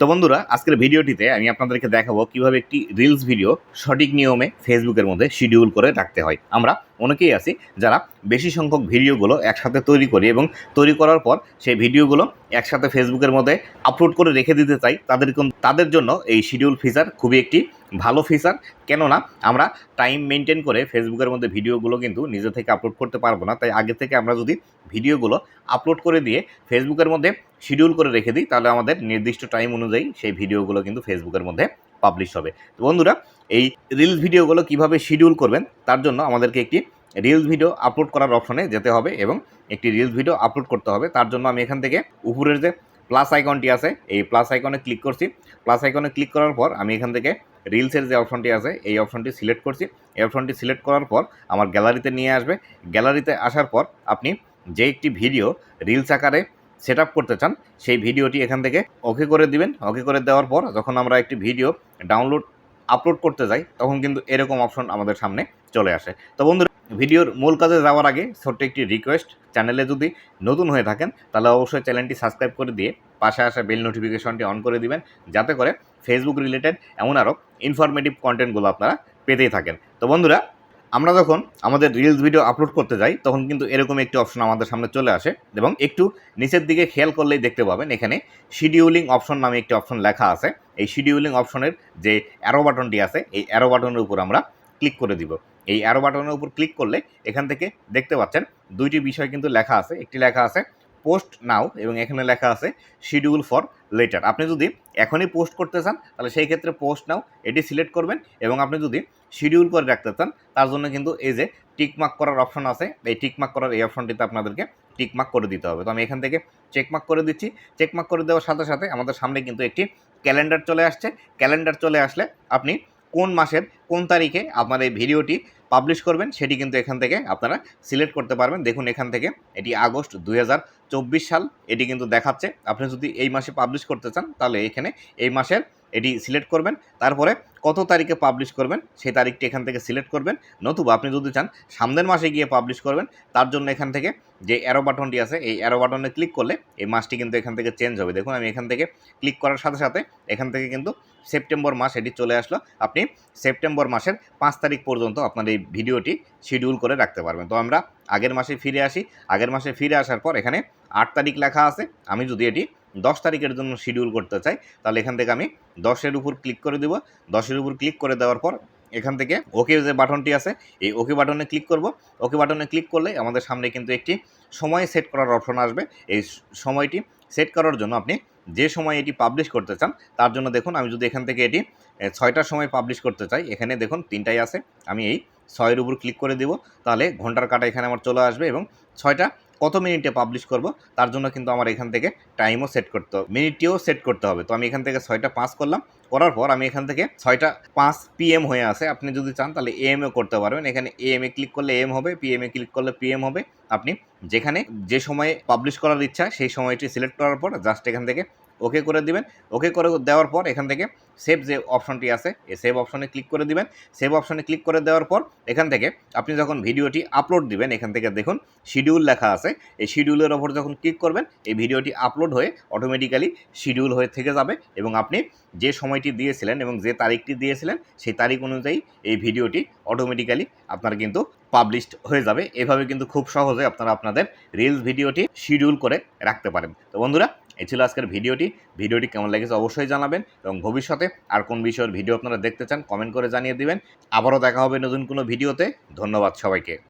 তো বন্ধুরা, আজকের ভিডিওটিতে আমি আপনাদেরকে দেখাবো কীভাবে একটি রিলস ভিডিও সঠিক নিয়মে ফেসবুকের মধ্যে শিডিউল করে রাখতে হয়। আমরা অনেকেই আছি যারা বেশি সংখ্যক ভিডিওগুলো একসাথে তৈরি করি এবং তৈরি করার পর সেই ভিডিওগুলো একসাথে ফেসবুকের মধ্যে আপলোড করে রেখে দিতে চাই, তাদের তাদের জন্য এই শিডিউল ফিচার খুবই একটি ভালো ফিচার কেননা, আমরা টাইম মেনটেন করে ফেসবুকের মধ্যে ভিডিওগুলো কিন্তু নিজে থেকে আপলোড করতে পারব না। তাই আগে থেকে আমরা যদি ভিডিওগুলো আপলোড করে দিয়ে ফেসবুকের মধ্যে শিডিউল করে রেখে দিই, তাহলে আমাদের নির্দিষ্ট টাইম অনুযায়ী সেই ভিডিওগুলো কিন্তু ফেসবুকের মধ্যে পাবলিশ হবে। তো বন্ধুরা, এই রিলস ভিডিওগুলো কীভাবে শিডিউল করবেন, তার জন্য আমাদেরকে একটি রিলস ভিডিও আপলোড করার অপশনে যেতে হবে এবং একটি রিলস ভিডিও আপলোড করতে হবে। তার জন্য আমি এখান থেকে উপরের যে প্লাস আইকনটি আছে, এই প্লাস আইকনে ক্লিক করছি। প্লাস আইকনে ক্লিক করার পর আমি এখান থেকে রিলসের যে অপশনটি আছে, এই অপশনটি সিলেক্ট করছি। এই অপশনটি সিলেক্ট করার পর আমার গ্যালারিতে নিয়ে আসবে। গ্যালারিতে আসার পর আপনি যে একটি ভিডিও রিলস আকারে সেট করতে চান, সেই ভিডিওটি এখান থেকে ওকে করে দিবেন। ওকে করে দেওয়ার পর যখন আমরা একটি ভিডিও ডাউনলোড আপলোড করতে যাই, তখন কিন্তু এরকম অপশন আমাদের সামনে চলে আসে। তো বন্ধুরা, ভিডিওর মূল কাজে যাওয়ার আগে ছোট্ট একটি রিকোয়েস্ট চ্যানেলে যদি নতুন হয়ে থাকেন, তাহলে অবশ্যই চ্যানেলটি সাবস্ক্রাইব করে দিয়ে পাশে আসা বেল নোটিফিকেশনটি অন করে দিবেন, যাতে করে ফেসবুক রিলেটেড এমন আরও ইনফরমেটিভ কন্টেন্টগুলো আপনারা পেতেই থাকেন। তো বন্ধুরা আমরা যখন আমাদের রিলস ভিডিও আপলোড করতে যাই, তখন কিন্তু এরকম একটি অপশন আমাদের সামনে চলে আসে এবং একটু নিচের দিকে খেয়াল করলেই দেখতে পাবেন, এখানে শিডিউলিং অপশন নামে একটি অপশন লেখা আছে। এই শিডিউলিং অপশনের যে অ্যারো বাটনটি আছে, এই অ্যারো বাটনের উপর আমরা ক্লিক করে দিব। এই অ্যারো বাটনের উপর ক্লিক করলে এখান থেকে দেখতে পাচ্ছেন দুইটি বিষয় কিন্তু লেখা আছে। একটি লেখা আছে পোস্ট নাও এবং এখানে লেখা আছে শিডিউল ফর লেটার আপনি যদি এখনই পোস্ট করতে চান, তাহলে সেই ক্ষেত্রে পোস্ট নাও এটি সিলেক্ট করবেন এবং আপনি যদি শিডিউল করে রাখতে চান, তার জন্য কিন্তু এই যে টিকমার্ক করার অপশন আছে, এই টিকমার্ক করার এই অপশনটিতে আপনাদেরকে টিকমার্ক করে দিতে হবে। তো আমি এখান থেকে চেকমার্ক করে দিচ্ছি। চেকমার্ক করে দেওয়ার সাথে সাথে আমাদের সামনে কিন্তু একটি ক্যালেন্ডার চলে আসছে। ক্যালেন্ডার চলে আসলে আপনি কোন মাসের কোন তারিখে আপনার এই ভিডিওটি পাবলিশ করবেন, সেটি কিন্তু এখান থেকে আপনারা সিলেক্ট করতে পারবেন। দেখুন এখান থেকে, এটি আগস্ট দু হাজার চব্বিশ সাল, এটি কিন্তু দেখাচ্ছে। আপনি যদি এই মাসে পাবলিশ করতে চান, তাহলে এখানে এই মাসের এটি সিলেক্ট করবেন। তারপরে কত তারিখে পাবলিশ করবেন সেই তারিখটি এখান থেকে সিলেক্ট করবেন। নতুবা আপনি যদি চান, সামনের মাসে গিয়ে পাবলিশ করবেন, তার জন্য এখান থেকে যে অ্যারো বাটনটি আছে, এই অ্যারো বাটনে ক্লিক করলে এই মাসটি কিন্তু এখান থেকে চেঞ্জ হবে। দেখুন, আমি এখান থেকে ক্লিক করার সাথে সাথে এখান থেকে কিন্তু সেপ্টেম্বর মাস এটি চলে আসলো। আপনি সেপ্টেম্বর মাসের পাঁচ তারিখ পর্যন্ত আপনার এই ভিডিওটি শিডিউল করে রাখতে পারবেন। তো আমরা আগের মাসে ফিরে আসি। আগের মাসে ফিরে আসার পর এখানে আট তারিখ লেখা আছে। আমি যদি এটি দশ তারিখের জন্য শিডিউল করতে চাই, তাহলে এখান থেকে আমি দশের উপর ক্লিক করে দেবো। দশের উপর ক্লিক করে দেওয়ার পর এখান থেকে ওকে যে বাটনটি আছে, এই ওকে বাটনে ক্লিক করব। ওকে বাটনে ক্লিক করলে আমাদের সামনে কিন্তু একটি সময় সেট করার অপশন আসবে। এই সময়টি সেট করার জন্য আপনি যে সময় এটি পাবলিশ করতে চান, তার জন্য দেখুন, আমি যদি এখান থেকে এটি ছয়টার সময় পাবলিশ করতে চাই, এখানে দেখুন তিনটাই আছে, আমি এই ছয়ের উপর ক্লিক করে দেব। তাহলে ঘণ্টার কাটা এখানে আমার চলে আসবে এবং ছয়টা কত মিনিটে পাবলিশ করব, তার জন্য কিন্তু আমার এখান থেকে টাইমও সেট করতে হবে মিনিটটিও সেট করতে হবে। তো আমি এখান থেকে ছয়টা পাঁচ করলাম, করার পর আমি এখান থেকে ছয়টা পাঁচ পিএম হয়ে আসে। আপনি যদি চান তাহলে এএম এ করতে পারবেন। এখানে এএম এ ক্লিক করলে এম হবে পিএমএ এ ক্লিক করলে পিএম হবে। আপনি যেখানে যে সময়ে পাবলিশ করার ইচ্ছা, সেই সময়টি সিলেক্ট করার পর জাস্ট এখান থেকে ওকে করে দিবেন। ওকে করে দেওয়ার পর এখান থেকে সেভ যে অপশনটি আছে, এই সেভ অপশনে ক্লিক করে দিবেন। সেভ অপশনে ক্লিক করে দেওয়ার পর এখান থেকে আপনি যখন ভিডিওটি আপলোড দিবেন, এখান থেকে দেখুন শিডিউল লেখা আছে। এই শিডিউলের ওপর যখন ক্লিক করবেন, এই ভিডিওটি আপলোড হয়ে অটোমেটিক্যালি শিডিউল হয়ে থেকে যাবে এবং আপনি যে সময়টি দিয়েছিলেন এবং যে তারিখটি দিয়েছিলেন, সেই তারিখ অনুযায়ী এই ভিডিওটি অটোমেটিক্যালি আপনার কিন্তু পাবলিশড হয়ে যাবে। এভাবে কিন্তু খুব সহজে আপনারা আপনাদের রিলস ভিডিওটি শিডিউল করে রাখতে পারেন। তো বন্ধুরা এই ছিল আজকের ভিডিওটি। ভিডিওটি কেমন লেগেছে অবশ্যই জানাবেন এবং ভবিষ্যতে আর কোন বিষয়ের ভিডিও আপনারা দেখতে চান কমেন্ট করে জানিয়ে দিবেন। আবারও দেখা হবে নতুন কোনো ভিডিওতে। ধন্যবাদ সবাইকে।